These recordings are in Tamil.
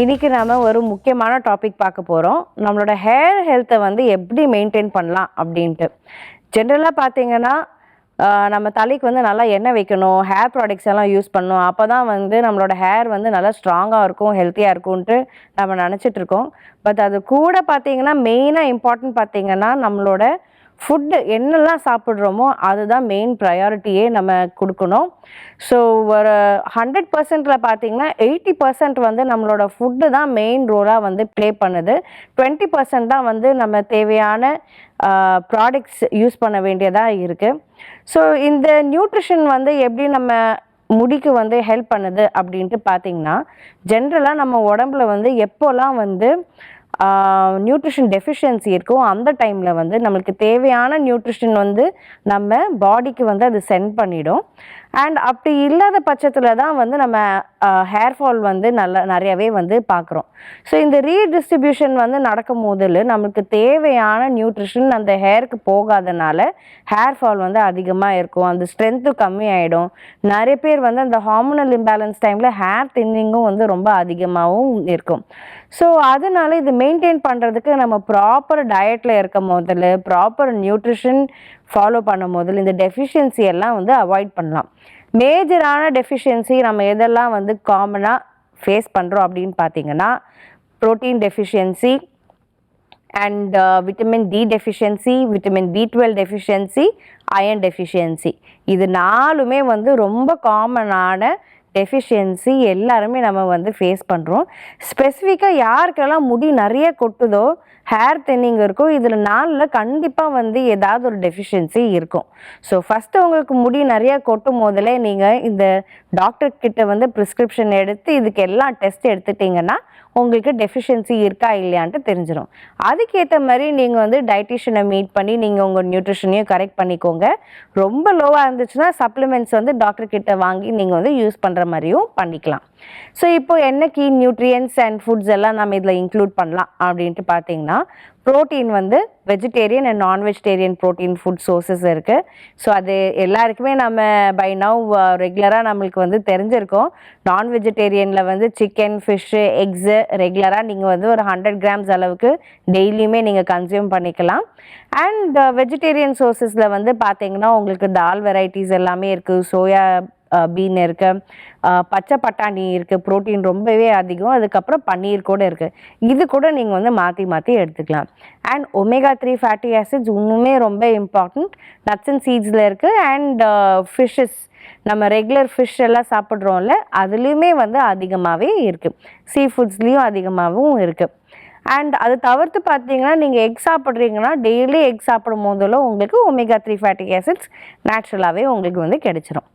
இன்றைக்கி நாம் ஒரு முக்கியமான டாபிக் பார்க்க போகிறோம் நம்மளோட ஹேர் ஹெல்த்தை வந்து எப்படி மெயின்டைன் பண்ணலாம் அப்படின்ட்டு. ஜென்ரலாக பார்த்தீங்கன்னா நம்ம தலைக்கு வந்து நல்லா எண்ணெய் வைக்கணும் ஹேர் ப்ராடக்ட்ஸ் எல்லாம் யூஸ் பண்ணணும். அப்போ தான் வந்து நம்மளோட ஹேர் வந்து நல்லா ஸ்ட்ராங்காக இருக்கும் ஹெல்த்தியாக இருக்கும்ன்ட்டு நம்ம நினச்சிட்டு இருக்கோம். பட் அது கூட பார்த்தீங்கன்னா மெயினாக இம்பார்ட்டன்ட் பார்த்தீங்கன்னா நம்மளோட ஃபுட்டு என்னெல்லாம் சாப்பிட்றோமோ அதுதான் மெயின் ப்ரையாரிட்டியே நம்ம கொடுக்கணும். ஸோ ஒரு ஹண்ட்ரட் பர்சன்ட்டில் பார்த்தீங்கன்னா எயிட்டி பர்சன்ட் வந்து நம்மளோட ஃபுட்டு தான் மெயின் ரோலாக வந்து ப்ளே பண்ணுது. டுவெண்ட்டி பர்சன்ட் தான் வந்து நம்ம தேவையான ப்ராடக்ட்ஸ் யூஸ் பண்ண வேண்டியதாக இருக்குது ஸோ இந்த நியூட்ரிஷன் வந்து எப்படி நம்ம முடிக்கு வந்து ஹெல்ப் பண்ணுது அப்படின்ட்டு பார்த்தீங்கன்னா ஜென்ரலாக நம்ம உடம்புல வந்து எப்போல்லாம் வந்து நியூட்ரிஷன் டெஃபிஷியன்சி இருக்கோ அந்த டைமில் வந்து நம்மளுக்கு தேவையான நியூட்ரிஷன் வந்து நம்ம பாடிக்கு வந்து அது சென்ட் பண்ணிடும். அண்ட் அப்படி இல்லாத பட்சத்தில் தான் வந்து நம்ம ஹேர் ஃபால் வந்து நல்ல நிறையவே வந்து பார்க்குறோம். ஸோ இந்த ரீடிஸ்ட்ரிபியூஷன் வந்து நடக்கும் போதில் நம்மளுக்கு தேவையான நியூட்ரிஷன் அந்த ஹேருக்கு போகாதனால ஹேர் ஃபால் வந்து அதிகமாக இருக்கும். அந்த ஸ்ட்ரென்த்து கம்மியாயிடும். நிறைய பேர் வந்து அந்த ஹார்மோனல் இம்பேலன்ஸ் டைமில் ஹேர் தின்னிங்கும் வந்து ரொம்ப அதிகமாகவும் இருக்கும். ஸோ அதனால இது மெயின்டைன் பண்ணுறதுக்கு நம்ம ப்ராப்பர் டயட்டில் இருக்க முதல்ல ப்ராப்பர் நியூட்ரிஷன் ஃபாலோ பண்ணும் போதில் இந்த டெஃபிஷியன்சி எல்லாம் வந்து அவாய்ட் பண்ணலாம். மேஜரான டெஃபிஷியன்சி நம்ம எதெல்லாம் வந்து காமனாக ஃபேஸ் பண்ணுறோம் அப்படின்னு பார்த்தீங்கன்னா protein deficiency and vitamin D deficiency vitamin B twelve deficiency iron deficiency இது நாலுமே வந்து ரொம்ப காமனான டெஃபிஷியன்சி எல்லாருமே நம்ம வந்து ஃபேஸ் பண்ணுறோம் ஸ்பெசிஃபிக்காக யாருக்கெல்லாம் முடி நிறைய கொட்டுதோ ஹேர் தென்னிங் இருக்கோ இதில் நாளில் கண்டிப்பாக வந்து ஏதாவது ஒரு டெஃபிஷியன்சி இருக்கும். ஸோ ஃபஸ்ட்டு உங்களுக்கு முடி நிறைய கொட்டும் போதிலே நீங்கள் இந்த டாக்டர் கிட்ட வந்து ப்ரிஸ்கிரிப்ஷன் எடுத்து இதுக்கு எல்லாம் டெஸ்ட் எடுத்துட்டிங்கன்னா உங்களுக்கு டெஃபிஷியன்சி இருக்கா இல்லையான்ட்டு தெரிஞ்சிடும் அதுக்கேற்ற மாதிரி நீங்கள் வந்து டயட்டிஷியனை மீட் பண்ணி நீங்கள் உங்கள் நியூட்ரிஷனையும் கரெக்ட் பண்ணிக்கோங்க. ரொம்ப லோவாக இருந்துச்சுன்னா சப்ளிமெண்ட்ஸ் வந்து டாக்டர் கிட்ட வாங்கி நீங்கள் வந்து யூஸ் பண்ணுற மாதிரியும் பண்ணிக்கலாம். ஸோ இப்போ என்ன கீ நியூட்ரியன்ஸ் அண்ட் ஃபுட்ஸ் எல்லாம் நம்ம இதில் இன்க்ளூட் பண்ணலாம் அப்படின்ட்டு பார்த்தீங்கன்னா ப்ரோட்டீன் வந்து vegetarian and non vegetarian protein food sources இருக்குது ஸோ அது எல்லாருக்குமே நம்ம பை நவ் ரெகுலராக நம்மளுக்கு வந்து தெரிஞ்சிருக்கோம். நான் வெஜிடேரியனில் வந்து சிக்கன் ஃபிஷ்ஷு எக்ஸு ரெகுலராக நீங்கள் வந்து ஒரு ஹண்ட்ரட் கிராம்ஸ் அளவுக்கு டெய்லியுமே நீங்கள் கன்சியூம் பண்ணிக்கலாம். அண்ட் வெஜிடேரியன் சோர்சஸில் வந்து பார்த்தீங்கன்னா உங்களுக்கு தால் வெரைட்டிஸ் எல்லாமே இருக்குது சோயா பீன் இருக்குது பச்சை பட்டாணி இருக்குது ப்ரோட்டீன் ரொம்பவே அதிகம். அதுக்கப்புறம் பன்னீர் கூட இருக்குது இது கூட நீங்கள் வந்து மாற்றி மாற்றி எடுத்துக்கலாம். And omega three fatty acids இன்னுமே ரொம்ப இம்பார்ட்டண்ட் நட்ஸ் அண்ட் சீட்ஸில் இருக்குது அண்ட் ஃபிஷ்ஷஸ் நம்ம ரெகுலர் ஃபிஷ் எல்லாம் சாப்பிட்றோம்ல அதுலேயுமே வந்து அதிகமாகவே இருக்குது சீ ஃபுட்ஸ்லேயும் அதிகமாகவும் இருக்குது அண்ட் அது தவிர்த்து பார்த்தீங்கன்னா நீங்கள் எக் சாப்பிட்றீங்கன்னா டெய்லி எக் சாப்பிடும் போதெல்லாம் உங்களுக்கு ஒமேகா த்ரீ ஃபேட்டி ஆசிட்ஸ் நேச்சுரலாகவே உங்களுக்கு வந்து கிடைச்சிரும்.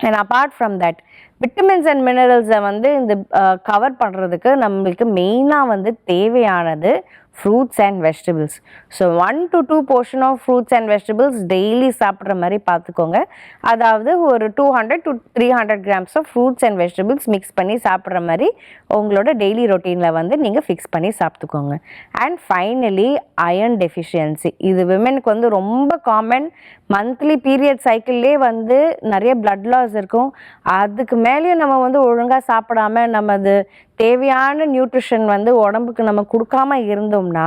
And apart from that vitamins and மினரல்ஸை வந்து இந்த கவர் பண்ணுறதுக்கு நம்மளுக்கு மெயினாக வந்து தேவையானது fruits and vegetables so one to two portion of fruits and vegetables daily சாப்பிட்ற மாதிரி பார்த்துக்கோங்க. அதாவது ஒரு two hundred to three hundred grams of fruits and vegetables mix பண்ணி சாப்பிட்ற மாதிரி உங்களோட டெய்லி ரொட்டீனில் வந்து நீங்கள் ஃபிக்ஸ் பண்ணி சாப்பிட்டுக்கோங்க. அண்ட் ஃபைனலி அயர்ன் டெஃபிஷியன்சி இது விமெனுக்கு வந்து ரொம்ப காமன் மந்த்லி பீரியட் சைக்கிள்லேயே வந்து நிறைய பிளட் லாஸ் இருக்கும். அதுக்கு மேலேயும் நம்ம வந்து ஒழுங்காக சாப்பிடாம நம்ம அது தேவையான நியூட்ரிஷன் வந்து உடம்புக்கு நம்ம கொடுக்காம இருந்தோம்னா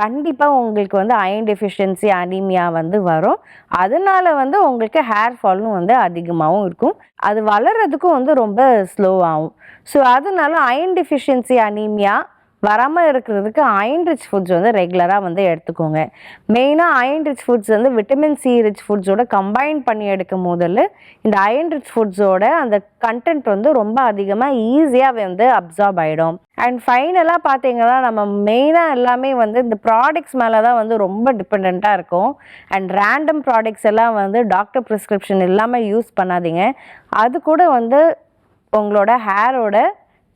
கண்டிப்பாக உங்களுக்கு வந்து அயன் டெஃபிஷியன்சி அனீமியா வந்து வரும். அதனால வந்து உங்களுக்கு ஹேர் ஃபாலும் வந்து அதிகமாகவும் இருக்கும். அது வளர்கிறதுக்கும் வந்து ரொம்ப ஸ்லோவாகும் ஸோ அதனால அயன் டெஃபிஷியன்சி அனீமியா வராமல் இருக்கிறதுக்கு அயன் ரிச் ஃபுட்ஸ் வந்து ரெகுலராக வந்து எடுத்துக்கோங்க. மெயினாக அயன் ரிச் ஃபுட்ஸ் வந்து விட்டமின் சி ரிச் ஃபுட்ஸோட கம்பைன் பண்ணி எடுக்கும் போதில் இந்த அயன் ரிச் ஃபுட்ஸோட அந்த கண்டென்ட் வந்து ரொம்ப அதிகமாக ஈஸியாக வந்து அப்சார்ப் ஆகிடும் அண்ட் ஃபைனலாக பார்த்தீங்கன்னா நம்ம மெயினாக எல்லாமே வந்து இந்த ப்ராடக்ட்ஸ் மேலே தான் வந்து ரொம்ப டிபெண்ட்டாக இருக்கும். அண்ட் ரேண்டம் ப்ராடக்ட்ஸ் எல்லாம் வந்து டாக்டர் ப்ரிஸ்கிரிப்ஷன் இல்லாமல் யூஸ் பண்ணாதீங்க. அது கூட வந்து உங்களோட ஹேரோட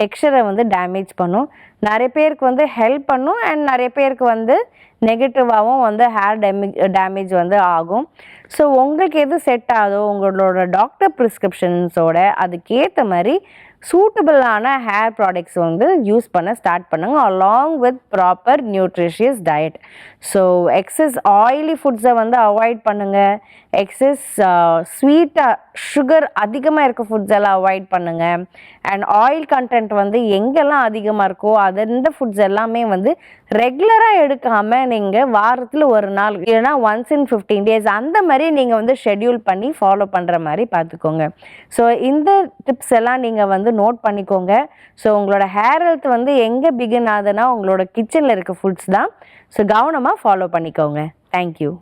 டெக்ஸ்சரை வந்து டேமேஜ் பண்ணும். நிறைய பேருக்கு வந்து ஹெல்ப் பண்ணும் அண்ட் நிறைய பேருக்கு வந்து நெகட்டிவாகவும் வந்து ஹேர் டேமேஜ் டேமேஜ் வந்து ஆகும். ஸோ உங்களுக்கு எது செட் ஆகுதோ உங்களோட டாக்டர் ப்ரிஸ்கிரிப்ஷன்ஸோட அதுக்கேற்ற மாதிரி சூட்டபிளான ஹேர் ப்ராடக்ட்ஸ் வந்து யூஸ் பண்ண ஸ்டார்ட் பண்ணுங்கள் along with proper nutritious diet so excess oily ஃபுட்ஸை வந்து அவாய்ட் பண்ணுங்கள் எக்ஸஸ் ஸ்வீட்டாக சுகர் அதிகமாக இருக்க ஃபுட்ஸ் எல்லாம் அவாய்ட் பண்ணுங்கள் அண்ட் ஆயில் கண்டென்ட் வந்து எங்கெல்லாம் அதிகமாக இருக்கோ அது இந்த ஃபுட்ஸ் எல்லாமே வந்து ரெகுலராக எடுக்காமல் நீங்கள் வாரத்தில் ஒரு நாள் இல்லைனா ஒன்ஸ் இன் ஃபிஃப்டீன் டேஸ் அந்த மாதிரி நீங்கள் வந்து ஷெட்யூல் பண்ணி ஃபாலோ பண்ணுற மாதிரி பார்த்துக்கோங்க. ஸோ இந்த டிப்ஸ் எல்லாம் நீங்கள் வந்து நோட் பண்ணிக்கோங்க. ஸோ உங்களோட ஹேர் ஹெல்த் வந்து எங்கே பிகின் ஆகுதுன்னா உங்களோட கிச்சனில் இருக்க ஃபுட்ஸ் தான். ஸோ கவனமாக ஃபாலோ பண்ணிக்கோங்க. தேங்க்யூ